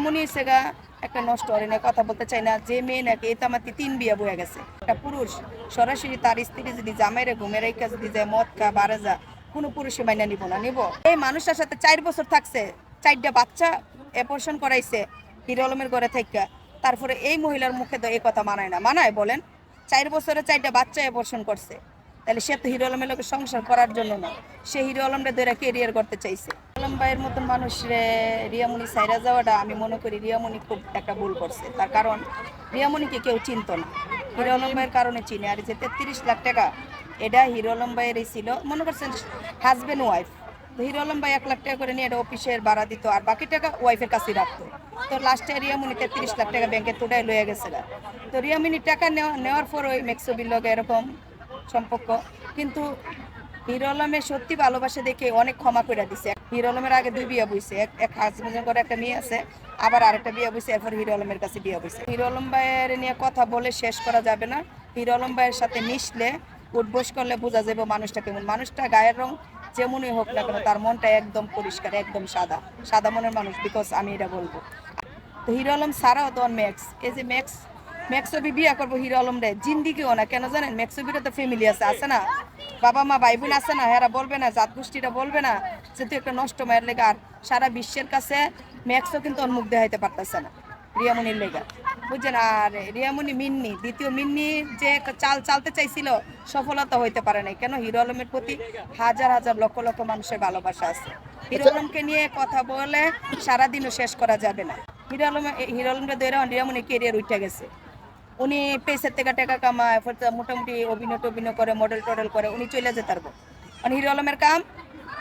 এমনই হয়েছে গা, একটা নষ্ট হরে না, কথা বলতে চাই না। যে মেয়ে নাকি এই তামাতি তিন বিয়া বয়ে গেছে। একটা পুরুষ, সরাসরি তার স্ত্রী যদি জামাইরে ঘুমের রেখা যদি যায়, মদ খা, বারে যা, কোনো পুরুষে মাইনা নিব না, নিব। এই মানুষটার সাথে চার বছর থাকছে, চারটা বাচ্চা অপারেশন করাইছে, হিরো আলমের ঘরে থেকে তারপরে এই মহিলার মুখে তো এই কথা মানায় না। মানায়, বলেন, চার বছরে চারটা বাচ্চা অপারেশন করছে। তাহলে সে তো হিরো আলমের লোকের সংসার করার জন্য না। সে হিরো আলমটা ধরে কেরিয়ার করতে চাইছে। আলম ভাইয়ের মতন মানুষ রিয়ামণি সাইরা যাওয়াটা আমি মনে করি রিয়ামণি খুব একটা ভুল করছে। তার কারণ রিয়ামণিকে কেউ চিনতো না। হিরো আলম ভাইয়ের কারণে চিনে। আর যে তেত্রিশ লাখ টাকা, এটা হিরো আলম ভাইয়েরই ছিল। মনে করছেন হাজব্যান্ড ওয়াইফ তো হিরো আলম ভাই এক লাখ টাকা করে নিয়ে এটা অফিসের ভাড়া দিত আর বাকি টাকা ওয়াইফের কাছে রাখতো। তো লাস্টে রিয়ামণি তেত্রিশ লাখ টাকা ব্যাংকে তোটাই লয়ে গেছিল। তো রিয়ামণি টাকা নেওয়া নেওয়ার পর ওই মেক্সোবির লগে এরকম সম্পর্ক। কিন্তু হিরো আলমের সত্যি ভালোবাসা দেখে অনেক ক্ষমা করে দিছে। হিরো আলমের আগে দুই বইছে, এক হাজবেন্ডের একটা মেয়ে আছে, আবার আরেকটা বইছে, এরপর হিরো আলমের কাছে বইছে। হিরো আলম ভাইয়ের নিয়ে কথা বলে শেষ করা যাবে না। হিরো আলম ভাইয়ের সাথে মিশলে উঠবোস করলে বোঝা যাবে মানুষটা কেমন। মানুষটা গায়ের রং যেমনই হোক না কেন, তার মনটা একদম পরিষ্কার, একদম সাদা। সাদা মনের মানুষ বিকজ আমি এটা বলব। তো হিরো আলম ছাড়াও তো ম্যাক্স এই যে ম্যাক্স ম্যাক্সবি বিয়া করব হিরো আলম রে। জিন্দিগিও না কেন জানেন? তো ফ্যামিলি আছে আছে না? বাবা মা ভাই বোন আছে না হেরা বলবে না জাত গোষ্ঠীরা বলবে না যে তুই একটা নষ্ট মায়ের লেগে। আর সারা বিশ্বের কাছে ম্যাক্সও কিন্তু দেখাইতে পারতেছে না রিয়ামণির লেগা। বুঝছেন? আর রিয়ামণি মিন্নি দ্বিতীয় মিন্নি যে চাল চালতে চাইছিল সফলতা হইতে পারে নাই। কেন? হিরো আলমের প্রতি হাজার হাজার লক্ষ লক্ষ মানুষের ভালোবাসা আছে। হিরো আলমকে নিয়ে কথা বলে সারাদিনও শেষ করা যাবে না। হিরো আলম হিরো আলমটা দৈরা রিয়ামণি কেরিয়ার উঠে গেছে। উনি পেসের থেকে টাকা কামায় মোটামুটি অভিনয় টভিনয় করে মডেল টডেল করে, উনি চলে যেতে পারব। মানে হিরো আলমের কাম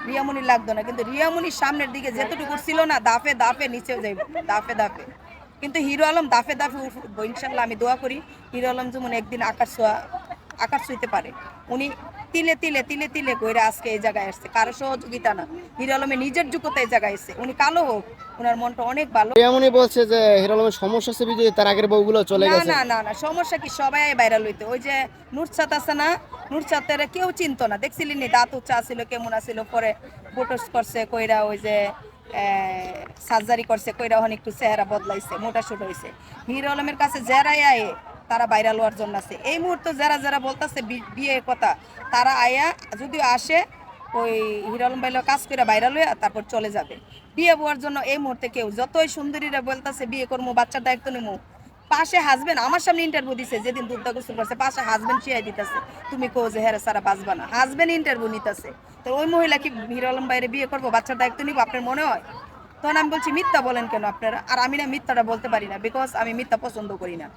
রিয়ামণি লাগতো না। কিন্তু রিয়ামুনির সামনের দিকে যেতটুকু ছিল না দাফে দাফে নিচেও যাইব দাফে দাফে কিন্তু হিরো আলম দাফে দাফে ইনশাল্লাহ আমি দোয়া করি। হিরো আলম যেমন একদিন আকাশ ছোঁয়া আকাশ ছুঁইতে পারে। উনি তিলে তিলে তিলে তিলে কইরা আজকে এই জায়গায় আসছে। কারও সহযোগিতা না। হিরো আলমে নিজের যোগ্যতা এই জায়গায় এসছে। উনি কালো হোক ওনার মনটা অনেক ভালো। এমনই বলছে যে হিরো আলমের সমস্যা আছে বিজয়ী তার আগের বউগুলো চলে গেছে। না না না সমস্যা কি? সবাই ভাইরাল হইতো ওই যে নুরসাত আছে না নুরসাতের কেউ চিনতো না। দেখছিলি নি দাঁত উচ্চা ছিল কেমন আছিল পরে বোটস করছে কইরা ওই যে সার্জারি করছে কইরা ওখানে একটু চেহারা বদলাইছে মোটা সোট হয়েছে হিরো আলমের কাছে জেরাই আয়ে তারা ভাইরাল হওয়ার জন্য আছে। এই মুহূর্তে যারা যারা বলতেছে বিয়ে কথা, তারা আয়া যদিও আসে, ওই হিরো আলম ভাইলো কাজ করে ভাইরাল হয়ে তারপর চলে যাবে। বিয়ে হওয়ার জন্য এই মুহূর্তে কেউ, যতই সুন্দরীরা বলতেছে বিয়ে করব বাচ্চার দায়িত্ব নেব পাশে হাজবেন্ড আমার সামনে ইন্টারভিউ দিছে, যেদিন দুধটা গোসল করছে, পাশে হাজবেন্ড চিয়াই দিতেছে, তুমি কো যে হেরে সারা বাঁচবা না? হাজবেন্ড ইন্টারভিউ নিতেছে। তো ওই মহিলা কি হিরো আলম বাইরে বিয়ে করব, বাচ্চার দায়িত্ব নিবো, আপনার মনে হয়? তখন আমি বলছি, মিথ্যা বলেন কেন আপনারা? আর আমি না মিথ্যাটা বলতে পারি না বিকজ আমি মিথ্যা পছন্দ করি না।